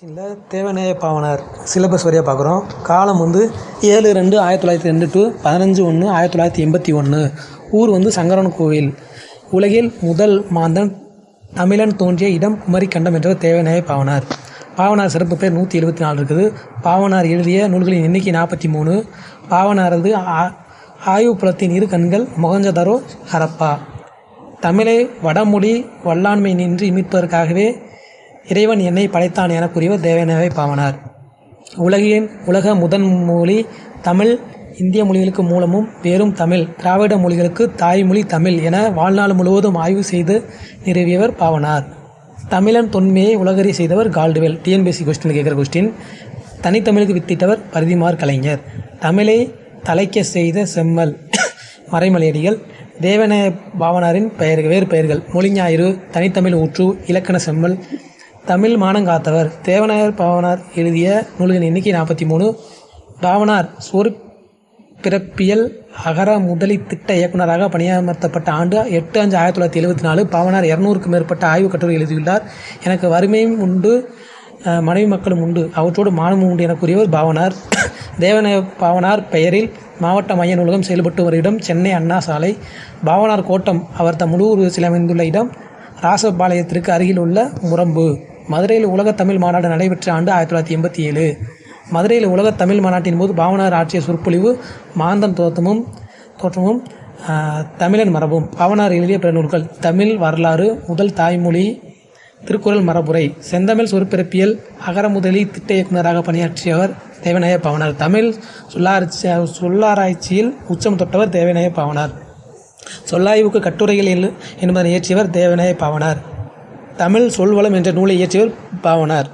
சிக்ஸ்டீனில் Devaneya Pavanar syllabus வரையாக பார்க்குறோம் காலம் வந்து ஏழு ரெண்டு ஆயிரத்தி தொள்ளாயிரத்தி ரெண்டு டு பதினஞ்சு ஒன்று ஆயிரத்தி தொள்ளாயிரத்தி எண்பத்தி ஒன்று ஊர் வந்து சங்கரன் கோவில். உலகில் முதல் மாந்தன் தமிழன் தோன்றிய இடம் குமரிக்கண்டம் என்றவர் தேவநேய பாவனார். பாவனார் சிறப்பு பேர் நூற்றி எழுபத்தி நாலு இருக்குது. பாவனார் எழுதிய நூல்களின் எண்ணிக்கை நாற்பத்தி மூணு. பாவனாரது ஆ ஆய்வுப்புலத்தின் இரு கண்கள் மொகஞ்சதரோ ஹரப்பா. தமிழை வடமொழி வல்லாண்மை நின்று மீட்பதற்காகவே இறைவன் என்னை படைத்தான் என கூறியவர் தேவநேய பாவனார். உலகின் உலக முதன் மொழி தமிழ் இந்திய மொழிகளுக்கு மூலமும் வேறும் தமிழ் திராவிட மொழிகளுக்கு தாய்மொழி தமிழ் என வாழ்நாள் முழுவதும் ஆய்வு செய்து நிறுவியவர் பாவனார். தமிழன் தொன்மையை உலகறி செய்தவர் கால்டுவெல் டிஎன்பிஎஸ்சி கொஸ்டின் கேட்குற கொஸ்டின். தனித்தமிழுக்கு வித்திட்டவர் பரிதிமார் கலைஞர். தமிழை தலைக்க செய்த செம்மல் மறைமலையடிகள். தேவன பாவனாரின் பெயர் வேறு பெயர்கள். மொழிஞாயிறு தனித்தமிழ் ஊற்று இலக்கண செம்மல் தமிழ் மானங்காத்தவர் தேவநாயர் பாவனார் எழுதிய நூல்களின் எண்ணிக்கை நாற்பத்தி மூணு பாவனார் சொரு பிறப்பியல் அகர முதலி திட்ட இயக்குநராக பணியமர்த்தப்பட்ட ஆண்டு எட்டு அஞ்சு ஆயிரத்தி தொள்ளாயிரத்தி எழுபத்தி நாலு பாவனார் இரநூறுக்கும் மேற்பட்ட ஆய்வுக் கட்டுரை எழுதியுள்ளார். எனக்கு வறுமையும் உண்டு மனைவி மக்களும் உண்டு. அவற்றோடு மானமும் உண்டு என கூறியவர் பாவனார். தேவநாய பாவனார் பெயரில் மாவட்ட மைய நூலகம் செயல்பட்டு வரும் இடம் சென்னை அண்ணா சாலை. பாவனார் கோட்டம் அவர் தம் முழு சிலமைந்துள்ள இடம் ராசபாளையத்திற்கு அருகில் உள்ள முரம்பு. மதுரையில் உலக தமிழ் மாநாடு நடைபெற்ற ஆண்டு ஆயிரத்தி தொள்ளாயிரத்தி எண்பத்தி ஏழு. மதுரையில் உலக தமிழ் மாநாட்டின் போது பாவனார் ஆற்றிய சொற்பொழிவு மாந்தன் தோற்றமும் தோற்றமும் தமிழன் மரபும். பாவனார் எழுதிய பிற நூல்கள் தமிழ் வரலாறு முதல் தாய்மொழி திருக்குறள் மரபுரை செந்தமிழ் சொற்பிறப்பியல் அகரமுதலி திட்ட இயக்குநராக பணியாற்றியவர் தேவநாய பாவனார். தமிழ் சொல்லாராய்ச்சி சொல்லாராய்ச்சியில் உச்சம் தொட்டவர் தேவநாய பாவனார். சொல்லாய்வுக்கு கட்டுரைகள் என்பதனை இயற்றியவர் தேவநாய பாவனார். தமிழ் சொல்வளம் என்ற நூலை இயற்றியவர் பாவனார்